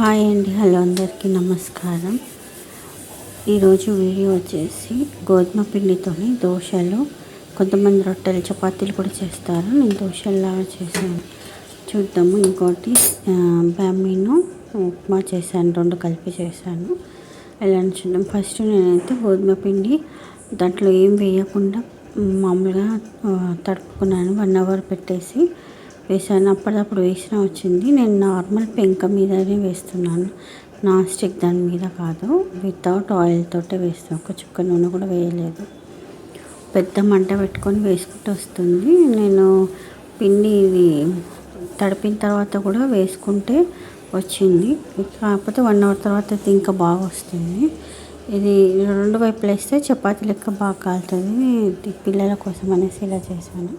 Hi అండి hello అందరికీ నమస్కారం. ఈరోజు వీడియో వచ్చేసి గోధుమ పిండితోని దోశలు కొంతమంది రొట్టెలు చపాతీలు కూడా చేస్తారు. నేను దోశల్లాగా చేశాను. చూద్దాము. ఇంకోటి బ్యామీను ఉప్మా చేశాను రెండు కలిపి చేశాను. ఎలా చూద్దాం ఫస్ట్ నేనైతే గోధుమ పిండి దాంట్లో ఏం వేయకుండా మామూలుగా తడుపుకున్నాను. వన్ అవర్ పెట్టేసి వేసాను. అప్పటికప్పుడు వేసిన వచ్చింది. నేను నార్మల్ పెంక మీదనే వేస్తున్నాను. నాన్ స్టిక్ దాని మీద కాదు. వితౌట్ ఆయిల్ తోటే వేస్తాను. ఒక చుక్క నూనె కూడా వేయలేదు. పెద్ద మంట పెట్టుకొని వేసుకుంటూ వస్తుంది. నేను పిండి ఇది తడిపిన తర్వాత కూడా వేసుకుంటే వచ్చింది. కాకపోతే వన్ అవర్ తర్వాత అయితే ఇంకా బాగా వస్తుంది. ఇది రెండు వైపులు వేస్తే చపాతీ లెక్క బాగా కాలుతుంది. పిల్లల కోసం అనేసి ఇలా చేశాను.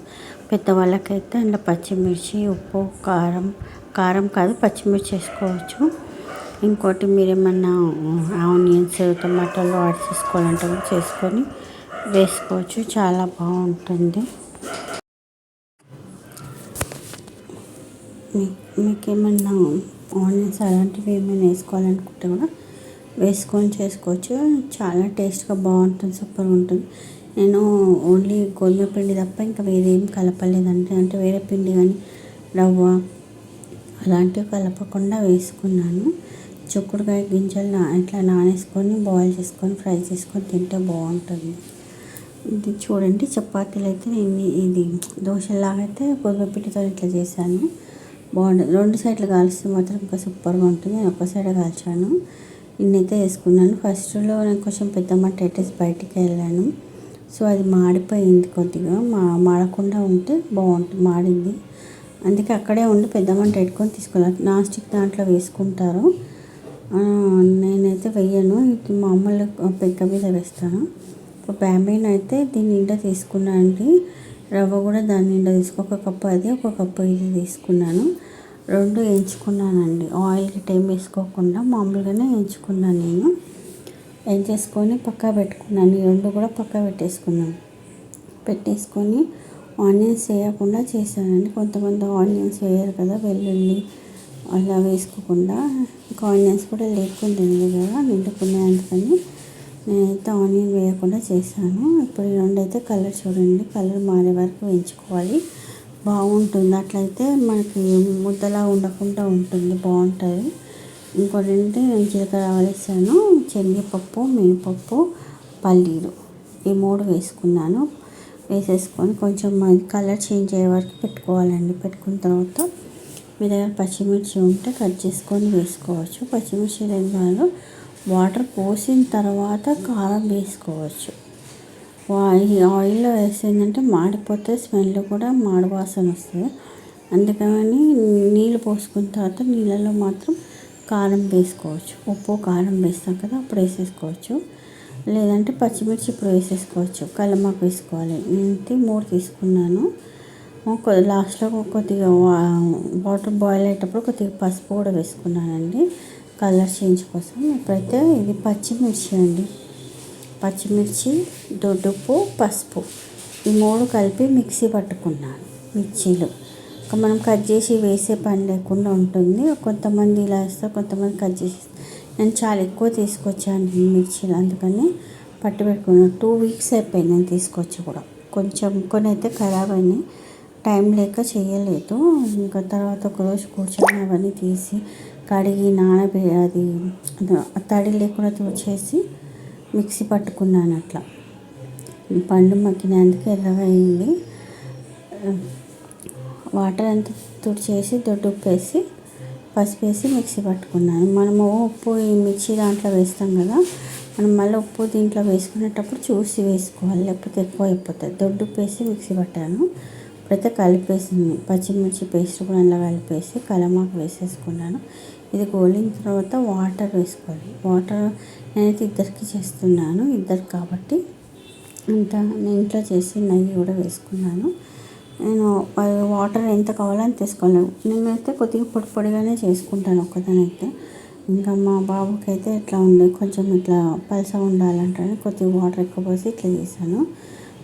పెద్దవాళ్ళకైతే అందులో పచ్చిమిర్చి ఉప్పు కారం కారం కాదు పచ్చిమిర్చి వేసుకోవచ్చు. ఇంకోటి మీరు ఏమన్నా ఆనియన్స్ టమాటాలు యాడ్ చేసుకోవాలంటే కూడా చేసుకొని వేసుకోవచ్చు. చాలా బాగుంటుంది. మీకు ఏమన్నా ఆనియన్స్ అలాంటివి ఏమైనా వేసుకోవాలనుకుంటే కూడా వేసుకొని చేసుకోవచ్చు. చాలా టేస్ట్గా బాగుంటుంది సూపర్గా ఉంటుంది. నేను ఓన్లీ గోధుమ పిండి తప్ప ఇంకా వేరేం కలపలేదంటే అంటే వేరే పిండి కానీ రవ్వ అలాంటివి కలపకుండా వేసుకున్నాను. చుక్కుడుకాయ గింజలు ఇట్లా నానేసుకొని బాయిల్ చేసుకొని ఫ్రై చేసుకొని తింటే బాగుంటుంది. ఇది చూడండి చపాతీలు అయితే నేను ఇది దోశలాగా అయితే గోధుమ పిండితో ఇట్లా చేశాను. బాగుంటుంది. రెండు సైడ్లు కాల్స్తే మాత్రం ఇంకా సూపర్గా ఉంటుంది. నేను ఒక సైడ్ కాల్చాను. ఇన్నైతే వేసుకున్నాను. ఫస్ట్లో నేను కొంచెం పెద్ద మట్ట పెట్టేసి బయటికి వెళ్ళాను. సో అది మాడిపోయింది కొద్దిగా. మా మాడకుండా ఉంటే బాగుంటుంది మాడింది. అందుకే అక్కడే ఉండి పెద్ద మంట పెట్టుకొని తీసుకోవాలి నాన్ స్టిక్ దాంట్లో వేసుకుంటారు. నేనైతే వెయ్యను ఇది మామూలు పెక్క మీద వేస్తాను. ఇప్పుడు బ్యాంబీన్ అయితే దీని నిండా తీసుకున్నాను రవ్వ కూడా దాని నిండా తీసుకో ఒక కప్పు అది ఒక కప్పు ఇది తీసుకున్నాను. రెండు వేయించుకున్నానండి ఆయిల్ టైం వేసుకోకుండా మామూలుగానే వేయించుకున్నాను నేను. వేయించేసుకొని పక్కా పెట్టుకున్నాను. ఈ రెండు కూడా పక్కా పెట్టేసుకున్నాను. పెట్టేసుకొని ఆనియన్స్ వేయకుండా చేశానండి. కొంతమంది ఆనియన్స్ వేయరు కదా వెల్లుల్లి అలా వేసుకోకుండా. ఇంకా ఆనియన్స్ కూడా లేకుంటుంది కదా నిండుకున్నాయి అందుకని నేనైతే ఆనియన్ వేయకుండా చేశాను. ఇప్పుడు ఈ రెండు అయితే కలర్ చూడండి. కలర్ మారే వరకు వేయించుకోవాలి. బాగుంటుంది. అట్లయితే మనకి ముద్దలా ఉండకుండా ఉంటుంది. బాగుంటుంది. ఇంకోటి ఏంటంటే నేను జీలకర్ర వేసాను శనగపప్పు మినపప్పు పల్లీలు. ఈ మూడు వేసుకున్నాను. వేసేసుకొని కొంచెం కలర్ చేంజ్ అయ్యే వరకు పెట్టుకోవాలండి. పెట్టుకున్న తర్వాత మీ దగ్గర పచ్చిమిర్చి ఉంటే కట్ చేసుకొని వేసుకోవచ్చు. పచ్చిమిర్చి రెండు వాటర్ పోసిన తర్వాత కారం వేసుకోవచ్చు. ఈ ఆయిల్లో వేసిందంటే మాడిపోతే స్మెల్ కూడా మాడి వాసన వస్తుంది. అందుకని నీళ్ళు పోసుకున్న తర్వాత నీళ్ళలో మాత్రం కారం వేసుకోవచ్చు. ఉప్పు కారం వేస్తాం కదా అప్పుడు వేసేసుకోవచ్చు. లేదంటే పచ్చిమిర్చి ఇప్పుడు వేసేసుకోవచ్చు. కలమాకు వేసుకోవాలి. ఇంటి మూడు తీసుకున్నాను. లాస్ట్లో కొద్దిగా వాటర్ బాయిల్ అయ్యేటప్పుడు కొద్దిగా పసుపు కూడా వేసుకున్నానండి. కలర్ చేంజ్ కోసం. ఇప్పుడైతే ఇది పచ్చిమిర్చి అండి. పచ్చిమిర్చి దొడ్డుప్పు పసుపు. ఈ మూడు కలిపి మిక్సీ పట్టుకున్నాను. మిర్చీలు మనం కట్ చేసి వేసే పని లేకుండా ఉంటుంది. కొంతమంది ఇలా వేస్తారు కొంతమంది కట్ చేసి నేను చాలా ఎక్కువ తీసుకొచ్చాను మిర్చిలు అందుకని పట్టు పెట్టుకున్నాను. టూ వీక్స్ అయిపోయింది నేను తీసుకొచ్చి కూడా. కొంచెం కొన్ని అయితే ఖరాబ్ అయినాయి. టైం లేక చేయలేదు. ఇంకా తర్వాత ఒకరోజు కూర్చొని అవన్నీ తీసి కడిగి నానబె అది తడి లేకుండా తుడిచేసి మిక్సీ పట్టుకున్నాను అట్లా. పండు మగ్గినందుకు ఎర్రగా అయింది. వాటర్ అంతా తుడిచేసి దొడ్డు ఉప్పు వేసి పసుపు వేసి మిక్సీ పట్టుకున్నాను. మనము ఉప్పు ఈ మిర్చి దాంట్లో వేస్తాం కదా మనం మళ్ళీ ఉప్పు దీంట్లో వేసుకునేటప్పుడు చూసి వేసుకోవాలి లేకపోతే ఎక్కువ అయిపోతుంది. దొడ్డు ఉప్పు వేసి మిక్సీ పట్టాను. ఇప్పుడైతే కలిపేసింది పచ్చిమిర్చి పేస్ట్ కూడా ఇలా కలిపేసి కలమాకు వేసేసుకున్నాను. ఇది గోలిన తర్వాత వాటర్ వేసుకోవాలి. వాటర్ నేనైతే ఇద్దరికి చేస్తున్నాను ఇద్దరు కాబట్టి. అంత నేను ఇంట్లో చేసి నెయ్యి కూడా వేసుకున్నాను. నేను వాటర్ ఎంత కావాలో అంత తీసుకోలేము నేనైతే కొద్దిగా పొడి పొడిగానే చేసుకుంటాను ఒక్కదానైతే. ఇంకా మా బాబుకి అయితే ఇట్లా ఉండే కొంచెం ఇట్లా పలస ఉండాలంటే కొద్దిగా వాటర్ ఎక్కువ పోసి ఇట్లా చేశాను.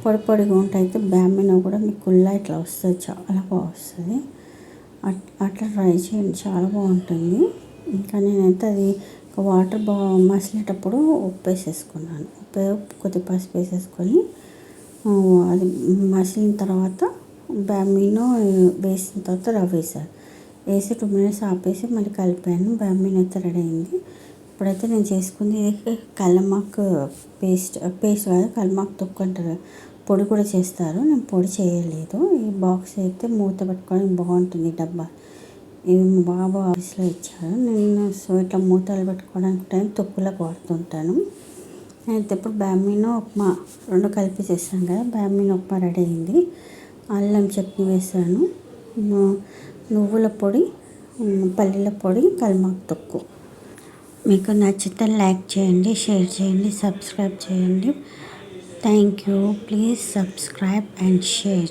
పొడి పొడిగా ఉంటే అయితే బ్యామిన కూడా మీకు కుల్లా ఇట్లా వస్తుంది చాలా బాగా వస్తుంది. అట్లా ట్రై చేయండి చాలా బాగుంటుంది. ఇంకా నేనైతే అది వాటర్ బా మసిలేటప్పుడు ఉప్పు వేసేసుకున్నాను ఉప్పు కొద్దిగా పసుపు వేసేసుకొని అది మసిలిన తర్వాత బ్యామీను వేసిన తర్వాత రవ్వ వేసాను వేసి టూ మినిట్స్ ఆపేసి మళ్ళీ కలిపాను. బ్యామీన్ అయితే రెడీ అయింది. ఇప్పుడైతే నేను చేసుకుంది కల్లమాక్ పేస్ట్ పేస్ట్ కాదు కల్లమాక్ తొక్కు అంటారు. పొడి కూడా చేస్తారు. నేను పొడి చేయలేదు. ఈ బాక్స్ అయితే మూత పెట్టుకోవడానికి బాగుంటుంది డబ్బా. ఇది మా బాబు ఆఫీస్లో ఇచ్చారు. నేను సో ఇట్లా మూతలు పెట్టుకోవడానికి టైం తొక్కులకు వాడుతుంటాను. అయితే ఇప్పుడు బ్యామినో ఉప్మా రెండు కలిపి చేస్తాను కదా బ్యామీనో ఉప్మా రెడీ అయింది. అల్లం చట్నీ వేసాను. నువ్వుల పొడి పల్లీల పొడి కల్మాక్ తొక్కు. మీకు నచ్చితే లైక్ చేయండి షేర్ చేయండి సబ్స్క్రైబ్ చేయండి. Thank you. Please subscribe and share.